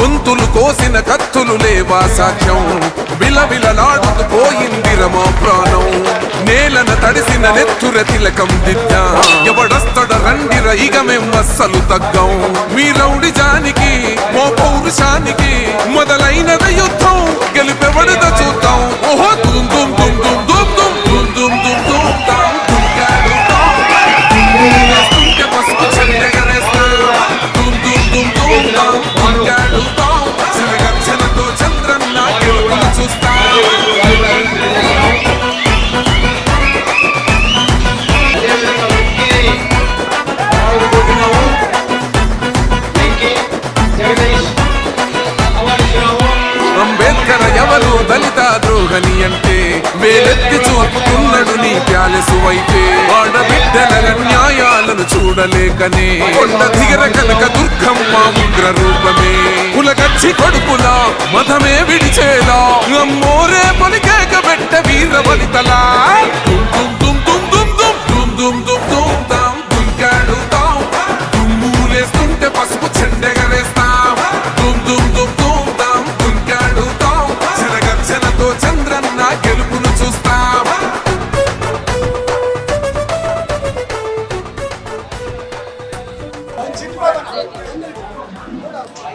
గొంతులు కోసిన కత్తులు లేవా సాధ్యం విలవిలలాడుతూ పోయింది రమా ప్రాణం. నేలన తడిసిన నెత్తుర తిలకం దిద్దా. ఎవడస్తడ రండి రైగ మేం అస్సలు తగ్గం. మీ రౌడి జానికి మో పౌరుషానికి మొదలైనద యుద్ధం. గెలిపెవడద చూద్దాం. ఓహో దుమ్ దుమ్ దుమ్ దుమ్ దుమ్. వేలెత్తి చూపుతున్నాడు నీ ప్యాలెసు వైపే. ఆడబిడ్డల న్యాయాలను చూడలేకనే. కొండ దిగర కనక దుర్గమ్మ ఉగ్ర రూపమే. కులగచ్చి కొడుకులా మతమే విడిచేలా. అమ్మోరే పలికేక పెట్ట వీర బలితలా పసుపు దుమ్ వేస్తా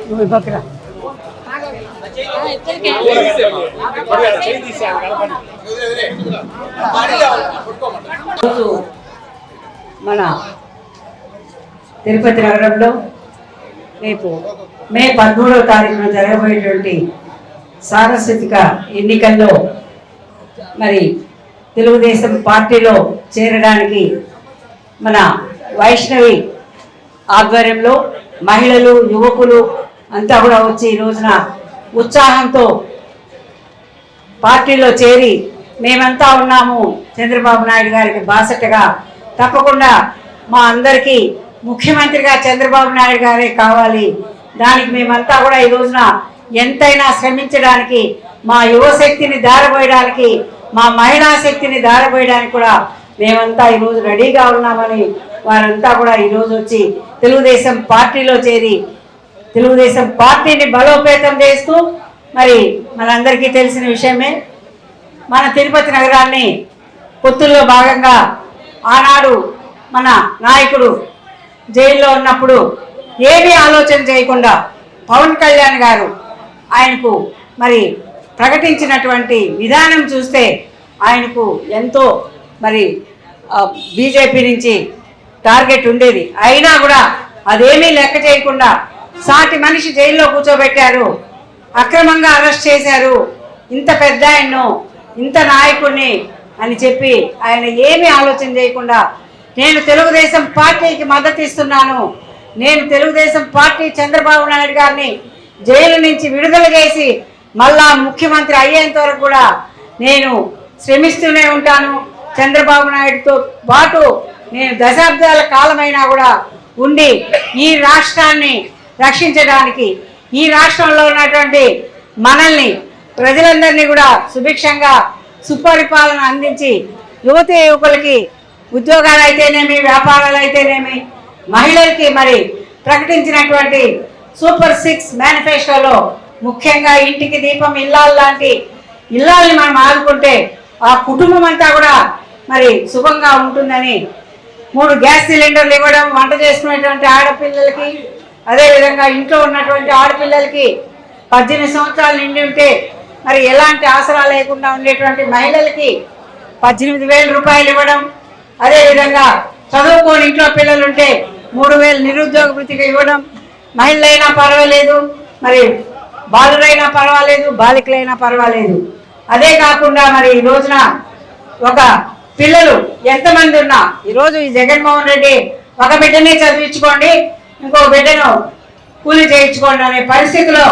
నువ్వు బక్రా మన తిరుపతి నగరంలో రేపు మే పదమూడవ తారీఖున జరగబోయేటువంటి సారస్వతిక ఎన్నికల్లో మరి తెలుగుదేశం పార్టీలో చేరడానికి మన వైష్ణవి ఆధ్వర్యంలో మహిళలు యువకులు అంతా కూడా వచ్చి ఈ రోజున ఉత్సాహంతో పార్టీలో చేరి మేమంతా ఉన్నాము. చంద్రబాబు నాయుడు గారికి బాసటగా తప్పకుండా మా అందరికీ ముఖ్యమంత్రిగా చంద్రబాబు నాయుడు గారే కావాలి. దానికి మేమంతా కూడా ఈ రోజున ఎంతైనా శ్రమించడానికి మా యువశక్తిని దారబోయడానికి మా మహిళా శక్తిని దారబోయడానికి కూడా మేమంతా ఈరోజు రెడీగా ఉన్నామని వారంతా కూడా ఈరోజు వచ్చి తెలుగుదేశం పార్టీలో చేరి తెలుగుదేశం పార్టీని బలోపేతం చేస్తూ మరి మనందరికీ తెలిసిన విషయమే. మన తిరుపతి నగరాన్ని పొత్తుల్లో భాగంగా ఆనాడు మన నాయకుడు జైల్లో ఉన్నప్పుడు ఏమీ ఆలోచన చేయకుండా పవన్ కళ్యాణ్ గారు ఆయనకు మరి ప్రకటించినటువంటి విధానం చూస్తే ఆయనకు ఎంతో మరి బీజేపీ నుంచి టార్గెట్ ఉండేది. అయినా కూడా అదేమీ లెక్క చేయకుండా సాటి మనిషి జైల్లో కూర్చోబెట్టారు. అక్రమంగా అరెస్ట్ చేశారు. ఇంత పెద్ద ఆయన్ను ఇంత నాయకుడిని అని చెప్పి ఆయన ఏమీ ఆలోచన చేయకుండా నేను తెలుగుదేశం పార్టీకి మద్దతు ఇస్తున్నాను. నేను తెలుగుదేశం పార్టీ చంద్రబాబు నాయుడు గారిని జైలు నుంచి విడుదల చేసి మళ్ళా ముఖ్యమంత్రి అయ్యేంత వరకు కూడా నేను శ్రమిస్తూనే ఉంటాను. చంద్రబాబు నాయుడుతో పాటు నేను దశాబ్దాల కాలమైనా కూడా ఉండి ఈ రాష్ట్రాన్ని రక్షించడానికి ఈ రాష్ట్రంలో ఉన్నటువంటి మనల్ని ప్రజలందరినీ కూడా సుభిక్షంగా సుపరిపాలన అందించి యువతి యువకులకి ఉద్యోగాలు అయితేనేమి వ్యాపారాలు అయితేనేమి మహిళలకి మరి ప్రకటించినటువంటి సూపర్ సిక్స్ మేనిఫెస్టోలో ముఖ్యంగా ఇంటికి దీపం ఇల్లాలు లాంటి ఇల్లాలని మనం ఆదుకుంటే ఆ కుటుంబం అంతా కూడా మరి శుభంగా ఉంటుందని మూడు గ్యాస్ సిలిండర్లు ఇవ్వడం వంట చేసుకునేటువంటి ఆడపిల్లలకి అదేవిధంగా ఇంట్లో ఉన్నటువంటి ఆడపిల్లలకి పద్దెనిమిది సంవత్సరాలు నిండి ఉంటే మరి ఎలాంటి ఆసరా లేకుండా ఉండేటువంటి మహిళలకి పద్దెనిమిది వేల రూపాయలు ఇవ్వడం అదేవిధంగా చదువుకోని ఇంట్లో పిల్లలు ఉంటే మూడు వేలు నిరుద్యోగ వృత్తిగా ఇవ్వడం మహిళలైనా పర్వాలేదు మరి బాలురైనా పర్వాలేదు బాలికలైనా పర్వాలేదు. అదే కాకుండా మరి ఈ రోజున ఒక పిల్లలు ఎంతమంది ఉన్నా ఈరోజు ఈ జగన్మోహన్ రెడ్డి ఒక బిడ్డనే చదివించుకోండి ఇంకో బిడ్డను కూలి చేయించుకోండి అనే పరిస్థితిలో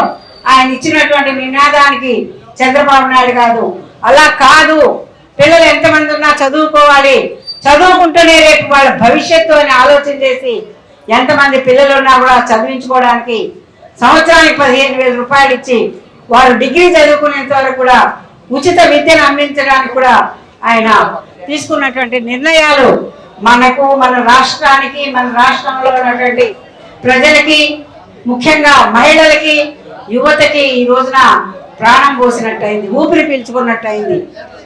ఆయన ఇచ్చినటువంటి నినాదానికి చంద్రబాబు నాయుడు కాదు. అలా కాదు. పిల్లలు ఎంతమంది ఉన్నా చదువుకోవాలి. చదువుకుంటూనే రేపు వాళ్ళ భవిష్యత్తు అని ఆలోచన చేసి ఎంతమంది పిల్లలు ఉన్నా కూడా చదివించుకోవడానికి సంవత్సరానికి పదిహేను వేల రూపాయలు ఇచ్చి వారు డిగ్రీ చదువుకునేంత వరకు కూడా ఉచిత విద్యను అందించడానికి కూడా ఆయన తీసుకున్నటువంటి నిర్ణయాలు మనకు మన రాష్ట్రానికి మన రాష్ట్రంలో ఉన్నటువంటి ప్రజలకి ముఖ్యంగా మహిళలకి యువతకి ఈ రోజున ప్రాణం పోసినట్టయింది ఊపిరి పీల్చుకున్నట్టయింది.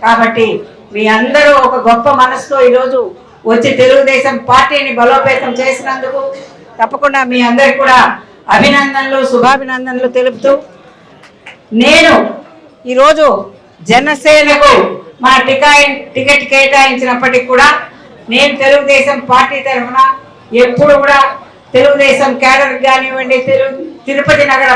కాబట్టి మీ అందరూ ఒక గొప్ప మనసుతో ఈరోజు వచ్చి తెలుగుదేశం పార్టీని బలోపేతం చేసినందుకు తప్పకుండా మీ అందరికి కూడా అభినందనలు శుభాభినందనలు తెలుపుతూ నేను ఈరోజు జనసేనకు మా టికెట్ కేటాయించినప్పటికీ కూడా నేను తెలుగుదేశం పార్టీ తరఫున ఎప్పుడు కూడా తెలుగుదేశం క్యాడర్ కానివ్వండి తిరు తిరుపతి నగర